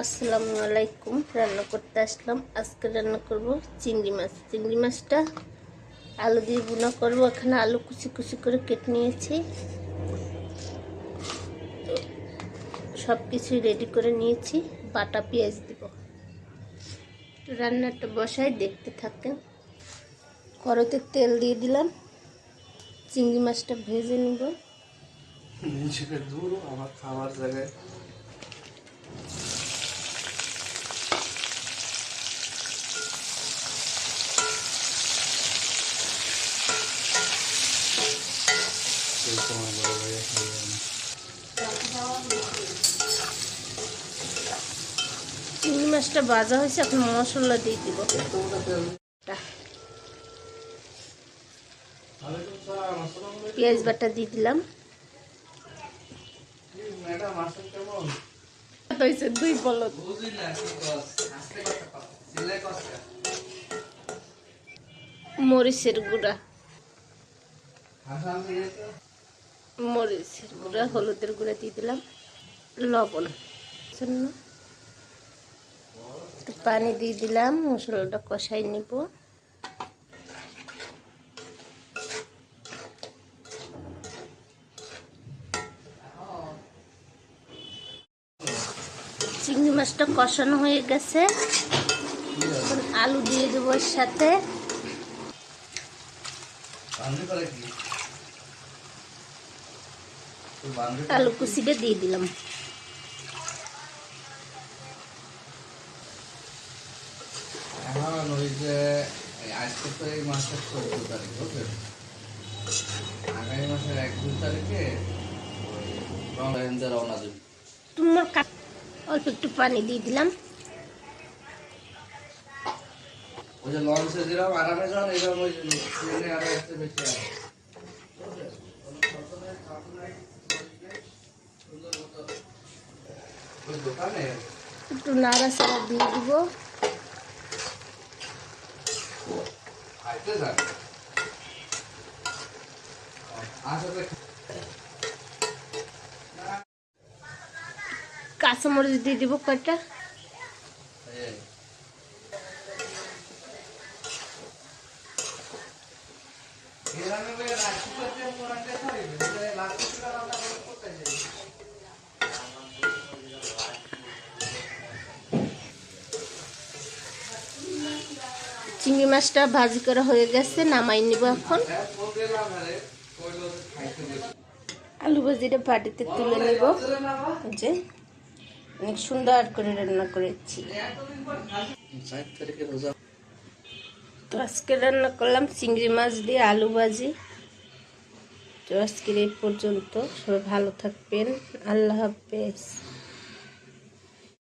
আসসালামু আলাইকুম। রান্না করতে আসলাম। আজকে রান্না করব চিংড়ি মাছ। চিংড়ি মাছটা আলু দিয়ে বুনা করব। এখানে আলু কুচি কুচি করে কেটে নিয়েছি। সব কিছুই রেডি করে নিয়েছি। বাটা পেঁয়াজ দিব। রান্নাটা বসাই, দেখতে থাকেন। কড়াইতে তেল দিয়ে দিলাম। চিংড়ি মাছটা ভেজে নিব। জায়গায় এখন চিংড়ি মাছটা ভাজা হয়েছে, এখন মশলা দিয়ে দিব। পেঁয়াজ বাটা দিয়ে দিলাম। দুই বলদ বুঝি না কি কস আসতে কথা কস সিলাই কস মরিচের গুঁড়া। মরিচের গুঁড়া হলুদের গুঁড়া দিয়ে দিলাম, লবণ, জন্য পানি দিয়ে দিলাম, মশলাটা কষাই নিব। চিংড়ি মাছটা কষানো হয়ে গেছে। আলু দিয়ে দেবো সাথে বান্ধি করে কি তো বান্ধি আলু কুচিটা দিয়ে দিলাম। এখন ওই যে আজকে তো এই মাসের চোদ্দ তারিখ বুঝলেন? আগামী মাসের এক দুই তারিখে ওই রওনা দেবে। তোমার অল্প একটু পানি দিয়ে দিলাম। ওই যে লঞ্চে যেরকম আরামে যান এরকম ওই ট্রেনে আরও একটু বেশি আরাম। ওই দোকানে একটু নাড়াচাড়া দিয়ে দিব। কাঁচামরিচ দিয়ে দিব কয়টা? মোরাতে চিংড়ি মাছটা ভাজি করা হয়ে গেছে, নামাই নিব এখন। আলু ভাজিটা বাটিতে তুলে নেব। যে, অনেক সুন্দর করে রান্না করেছি। তো আজকে রান্না করলাম চিংড়ি মাছ দিয়ে আলু ভাজি। তো আজকের এই পর্যন্ত। সবাই ভালো থাকবেন। আল্লাহ হাফেজ।